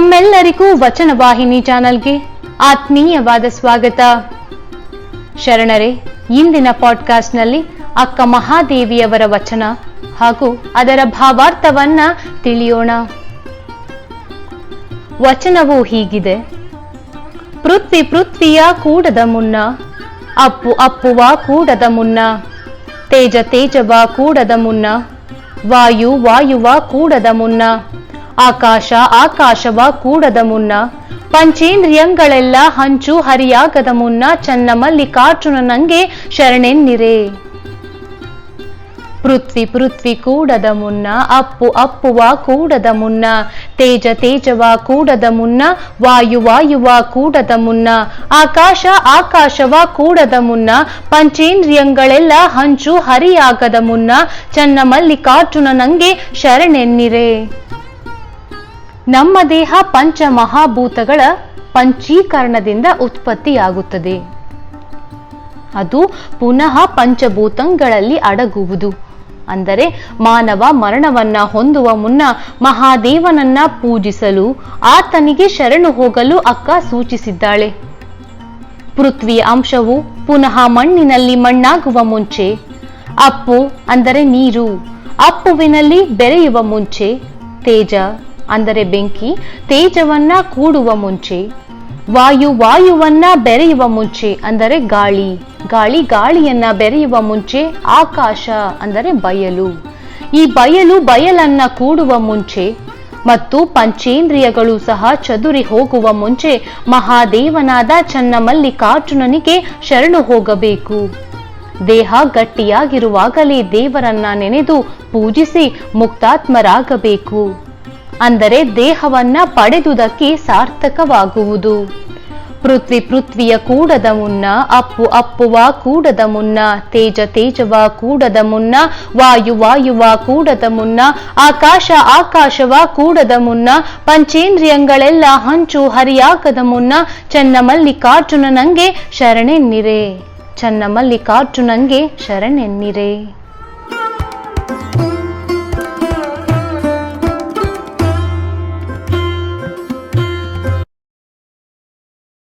ತಮ್ಮೆಲ್ಲರಿಗೂ ವಚನ ವಾಹಿನಿ ಚಾನಲ್ಗೆ ಆತ್ಮೀಯವಾದ ಸ್ವಾಗತ. ಶರಣರೇ, ಇಂದಿನ ಪಾಡ್ಕಾಸ್ಟ್ನಲ್ಲಿ ಅಕ್ಕ ಮಹಾದೇವಿಯವರ ವಚನ ಹಾಗೂ ಅದರ ಭಾವಾರ್ಥವನ್ನ ತಿಳಿಯೋಣ. ವಚನವು ಹೀಗಿದೆ. ಪೃಥ್ವಿ ಪೃಥ್ವಿಯ ಕೂಡದ ಮುನ್ನ, ಅಪ್ಪು ಅಪ್ಪುವ ಕೂಡದ ಮುನ್ನ, ತೇಜ ತೇಜವ ಕೂಡದ ಮುನ್ನ, ವಾಯು ವಾಯುವ ಕೂಡದ ಮುನ್ನ ಆಕಾಶ ಆಕಾಶವ ಕೂಡದ ಮುನ್ನ. ಪಂಚೇಂದ್ರಿಯಂಗಳೆಲ್ಲ ಹಂಚು ಹರಿಯಾಗದ ಮುನ್ನ ಚನ್ನ ಮಲ್ಲಿಕಾರ್ಜುನನಂಗೆ ಶರಣೆನ್ನಿರೆ. ಪೃಥ್ವಿ ಪೃಥ್ವಿ ಕೂಡದ ಮುನ್ನ, ಅಪ್ಪು ಅಪ್ಪುವ ಕೂಡದ ಮುನ್ನ, ತೇಜ ತೇಜವ ಕೂಡದ ಮುನ್ನ, ವಾಯು ವಾಯುವ ಕೂಡದ ಮುನ್ನ, ಆಕಾಶ ಆಕಾಶವ ಕೂಡದ ಮುನ್ನ, ಪಂಚೇಂದ್ರಿಯಂಗಳೆಲ್ಲ ಹಂಚು ಹರಿಯಾಗದ ಮುನ್ನ, ಚನ್ನ ಮಲ್ಲಿಕಾರ್ಜುನನಂಗೆ ಶರಣೆನ್ನಿರೆ. ನಮ್ಮ ದೇಹ ಪಂಚ ಮಹಾಭೂತಗಳ ಪಂಚೀಕರಣದಿಂದ ಉತ್ಪತ್ತಿಯಾಗುತ್ತದೆ. ಅದು ಪುನಃ ಪಂಚಭೂತಗಳಲ್ಲಿ ಅಡಗುವುದು. ಅಂದರೆ ಮಾನವ ಮರಣವನ್ನ ಹೊಂದುವ ಮುನ್ನ ಮಹಾದೇವನನ್ನ ಪೂಜಿಸಲು, ಆತನಿಗೆ ಶರಣು ಹೋಗಲು ಅಕ್ಕ ಸೂಚಿಸಿದ್ದಾಳೆ. ಪೃಥ್ವಿಯ ಅಂಶವು ಪುನಃ ಮಣ್ಣಿನಲ್ಲಿ ಮಣ್ಣಾಗುವ ಮುಂಚೆ, ಅಪ್ಪು ಅಂದರೆ ನೀರು, ಅಪ್ಪುವಿನಲ್ಲಿ ಬೆರೆಯುವ ಮುಂಚೆ, ತೇಜ ಅಂದರೆ ಬೆಂಕಿ, ತೇಜವನ್ನ ಕೂಡುವ ಮುಂಚೆ, ವಾಯು ವಾಯುವನ್ನ ಬೆರೆಯುವ ಮುಂಚೆ ಅಂದರೆ ಗಾಳಿ ಗಾಳಿ ಗಾಳಿಯನ್ನ ಬೆರೆಯುವ ಮುಂಚೆ ಆಕಾಶ ಅಂದರೆ ಬಯಲು. ಈ ಬಯಲು ಬಯಲನ್ನ ಕೂಡುವ ಮುಂಚೆ ಮತ್ತು ಪಂಚೇಂದ್ರಿಯಗಳು ಸಹ ಚದುರಿ ಹೋಗುವ ಮುಂಚೆ ಮಹಾದೇವನಾದ ಚನ್ನಮಲ್ಲಿಕಾರ್ಜುನನಿಗೆ ಶರಣು ಹೋಗಬೇಕು. ದೇಹ ಗಟ್ಟಿಯಾಗಿರುವಾಗಲೇ ದೇವರನ್ನ ನೆನೆದು ಪೂಜಿಸಿ ಮುಕ್ತಾತ್ಮರಾಗಬೇಕು. ಅಂದರೆ ದೇಹವನ್ನ ಪಡೆದುದಕ್ಕೆ ಸಾರ್ಥಕವಾಗುವುದು. ಪೃಥ್ವಿ ಪೃಥ್ವಿಯ ಕೂಡದ ಮುನ್ನ, ಅಪ್ಪು ಅಪ್ಪುವ ಕೂಡದ ಮುನ್ನ, ತೇಜ ತೇಜವ ಕೂಡದ ಮುನ್ನ, ವಾಯು ವಾಯುವ ಕೂಡದ ಮುನ್ನ, ಆಕಾಶ ಆಕಾಶವ ಕೂಡದ ಮುನ್ನ, ಪಂಚೇಂದ್ರಿಯಂಗಳೆಲ್ಲ ಹಂಚು ಹರಿಯಾಕದ ಮುನ್ನ, ಚನ್ನ ಮಲ್ಲಿಕಾರ್ಜುನನಂಗೆ ಶರಣೆನ್ನಿರೆ, ಚನ್ನ ಮಲ್ಲಿಕಾರ್ಜುನಂಗೆ ಶರಣೆನ್ನಿರೆ.